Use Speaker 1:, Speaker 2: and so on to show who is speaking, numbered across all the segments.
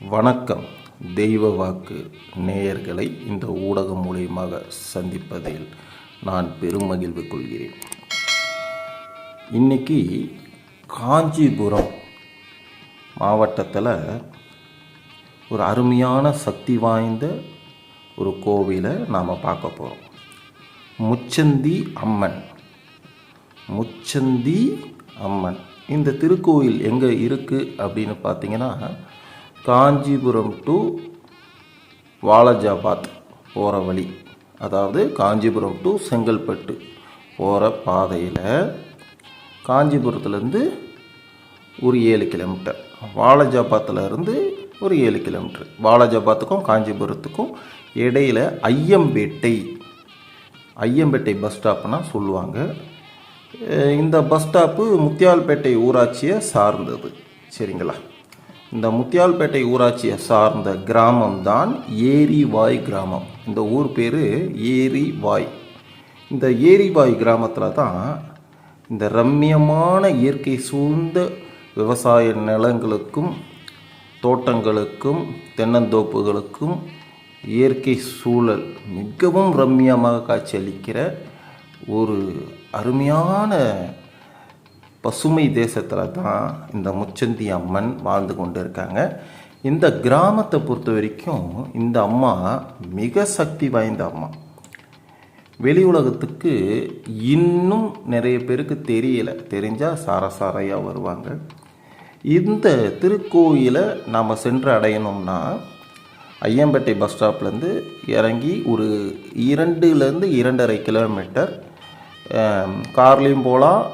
Speaker 1: வணக்கம். தெய்வ வாக்கு நேயர்களை இந்த ஊடகம் மூலியமாக சந்திப்பதில் நான் பெருமகிழ்வு கொள்கிறேன். இன்னைக்கு காஞ்சிபுரம் மாவட்டத்தில் ஒரு அருமையான சக்தி வாய்ந்த ஒரு கோவிலை நாம் பார்க்க போகிறோம் முச்சந்தி அம்மன். முச்சந்தி அம்மன். இந்த திருக்கோயில் எங்கே இருக்குது அப்படின்னு பார்த்தீங்கன்னா காஞ்சிபுரம் டு வாலஜாபாத் போகிற வழி. அதாவது காஞ்சிபுரம் டு செங்கல்பட்டு போகிற பாதையில் காஞ்சிபுரத்துலேருந்து ஒரு ஏழு கிலோமீட்டர். வாலஜாபாத்தில் இருந்து ஒரு ஏழு கிலோமீட்டர். வாலஜாபாத்துக்கும் காஞ்சிபுரத்துக்கும் இடையில ஐயம்பேட்டை ஐயம்பேட்டை பஸ் ஸ்டாப்னா சொல்லுவாங்க. இந்த பஸ் ஸ்டாப்பு முத்தியால்பேட்டை ஊராட்சியை சார்ந்தது. சரிங்களா? இந்த முத்தியால்பேட்டை ஊராட்சியை சார்ந்த கிராமம் தான் ஏரிவாய் கிராமம். இந்த ஊர் பேர் ஏரிவாய். இந்த ஏரிவாய் கிராமத்தில் தான் இந்த ரம்மியமான இயற்கை சூழ்ந்த விவசாய நிலங்களுக்கும் தோட்டங்களுக்கும் தென்னந்தோப்புகளுக்கும் இயற்கை சூழல் மிகவும் ரம்மியமாக காட்சியளிக்கிற ஒரு அருமையான பசுமை தேசத்தில் தான் இந்த முச்சந்தி அம்மன் வாழ்ந்து கொண்டு இருக்காங்க இந்த கிராமத்தை பொறுத்த வரைக்கும் இந்த அம்மா மிக சக்தி வாய்ந்த அம்மா. வெளி உலகத்துக்கு இன்னும் நிறைய பேருக்கு தெரியலை. தெரிஞ்சால் சாரசாரையாக வருவாங்க. இந்த திருக்கோயிலை நாம் சென்று அடையணும்னா ஐயம்பேட்டை பஸ் ஸ்டாப்லேருந்து இறங்கி ஒரு இரண்டுலேருந்து இரண்டரை கிலோமீட்டர் கார்லேயும் போகலாம்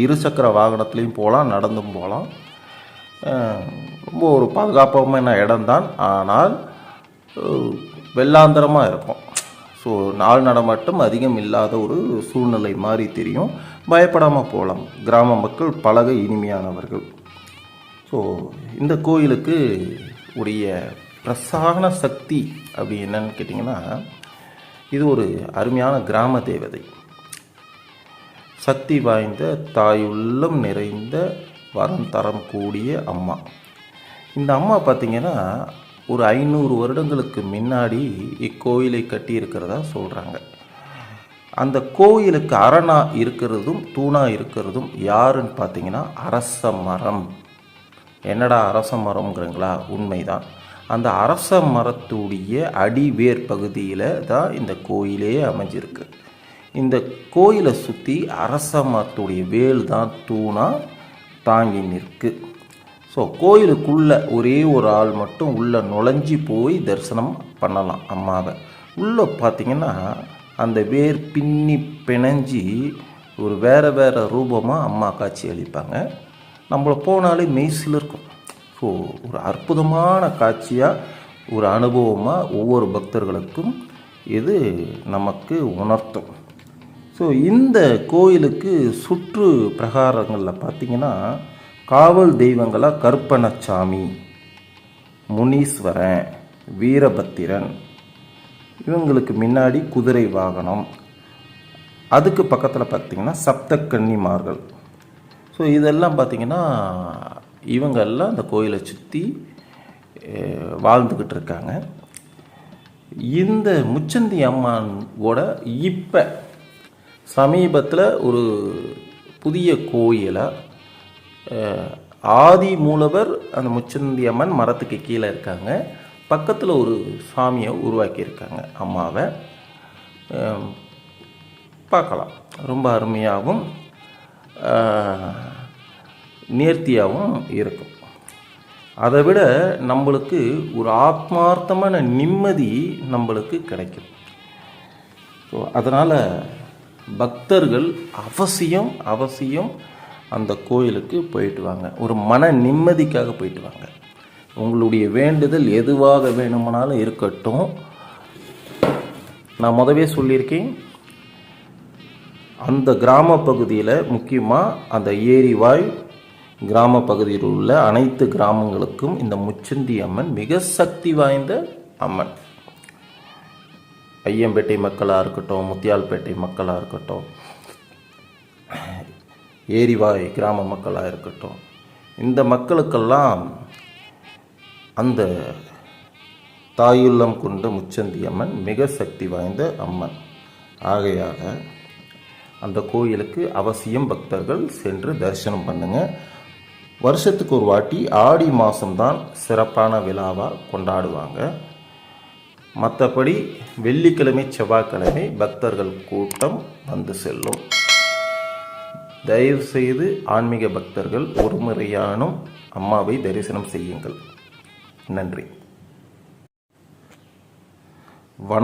Speaker 1: இருசக்கர வாகனத்துலேயும் போகலாம் நடந்தும் போகலாம். ரொம்ப ஒரு பாதுகாப்பான இடம்தான் ஆனால் வெள்ளாந்தரமாக இருக்கும். ஸோ நாள் நடமாட்டம் அதிகம் இல்லாத ஒரு சூழ்நிலை மாதிரி தெரியும். பயப்படாமல் போகலாம். கிராம மக்கள் பழக இனிமையானவர்கள். ஸோ இந்த கோயிலுக்கு உடைய பிரசான சக்தி அப்படி என்னன்னு கேட்டிங்கன்னா இது ஒரு அருமையான கிராம தேவதை. சக்தி வாய்ந்த தாயுள்ளம் நிறைந்த வரம் தரம் கூடிய அம்மா. இந்த அம்மா பார்த்திங்கன்னா ஒரு ஐநூறு வருடங்களுக்கு முன்னாடி இக்கோயிலை கட்டியிருக்கிறதா சொல்கிறாங்க அந்த கோயிலுக்கு அரணா இருக்கிறதும் தூணா இருக்கிறதும் யாருன்னு பார்த்தீங்கன்னா அரச மரம். என்னடா அரச மரம்ங்கிறங்களா? உண்மைதான். அந்த அரச மரத்துடைய அடிவேர் பகுதியில் தான் இந்த கோயிலே அமைஞ்சிருக்கு. இந்த கோயிலை சுற்றி அரச மரத்துடைய வேல் தான் தூணாக தாங்கி நிற்கு. ஸோ கோயிலுக்குள்ளே ஒரே ஒரு ஆள் மட்டும் உள்ளே நுழைஞ்சி போய் தரிசனம் பண்ணலாம் அம்மாவை. உள்ளே பார்த்தீங்கன்னா அந்த வேர் பின்னி பிணைஞ்சி ஒரு வேறு வேறு ரூபமாக அம்மா காட்சி அளிப்பாங்க. நம்மளை போனாலே மெய்சில் இருக்கும். ஸோ ஒரு அற்புதமான காட்சியாக ஒரு அனுபவமாக ஒவ்வொரு பக்தர்களுக்கும் இது நமக்கு உணர்த்தும். ஸோ இந்த கோயிலுக்கு சுற்று பிரகாரங்களில் பார்த்தீங்கன்னா காவல் தெய்வங்களாக கருப்பணசாமி முனீஸ்வரன் வீரபத்திரன் இவங்களுக்கு முன்னாடி குதிரை வாகனம். அதுக்கு பக்கத்தில் பார்த்தீங்கன்னா சப்தக்கன்னிமார்கள். ஸோ இதெல்லாம் பார்த்தீங்கன்னா இவங்கெல்லாம் அந்த கோயிலை சுற்றி வாழ்ந்துக்கிட்டு இருக்காங்க. இந்த முச்சந்தி அம்மானோட இப்போ சமீபத்தில் ஒரு புதிய கோயிலை ஆதி மூலவர் அந்த முச்சந்தி அம்மன் மரத்துக்கு கீழே இருக்காங்க. பக்கத்தில் ஒரு சாமியை உருவாக்கியிருக்காங்க அம்மாவை. பார்க்கலாம். ரொம்ப அருமையாகவும் நேர்த்தியாகவும் இருக்கும். அதை விட நம்மளுக்கு ஒரு ஆத்மார்த்தமான நிம்மதி நம்மளுக்கு கிடைக்கும். ஸோ அதனால் பக்தர்கள் அவசியம் அவசியம் அந்த கோயிலுக்கு போயிட்டு வாங்க. ஒரு மன நிம்மதிக்காக போயிட்டு வாங்க. உங்களுடைய வேண்டுதல் எதுவாக வேணுமானாலும் இருக்கட்டும். நான் முதவே சொல்லியிருக்கேன் அந்த கிராம பகுதியில் முக்கியமாக அந்த ஏரிவாய் கிராம பகுதியில் உள்ள அனைத்து கிராமங்களுக்கும் இந்த முச்சந்தி அம்மன் மிக சக்தி வாய்ந்த அம்மன். ஐயம்பேட்டை மக்களாக இருக்கட்டும் முத்தியால்பேட்டை மக்களாக இருக்கட்டும் ஏரிவாய் கிராம மக்களாக இருக்கட்டும் இந்த மக்களுக்கெல்லாம் அந்த தாயுள்ளம் கொண்ட முச்சந்தி அம்மன் மிக சக்தி வாய்ந்த அம்மன். ஆகையாக அந்த கோயிலுக்கு அவசியம் பக்தர்கள் சென்று தரிசனம் பண்ணுங்க. வருஷத்துக்கு ஒரு வாட்டி ஆடி மாதம்தான் சிறப்பான விழாவாக கொண்டாடுவாங்க. மற்றபடி வெள்ளிக்கிழமை செவ்வாய்க்கிழமை பக்தர்கள் கூட்டம் வந்து செல்லும். தயவு செய்து ஆன்மீக பக்தர்கள் ஒரு முறையானும் அம்மாவை தரிசனம் செய்யுங்கள். நன்றி. வண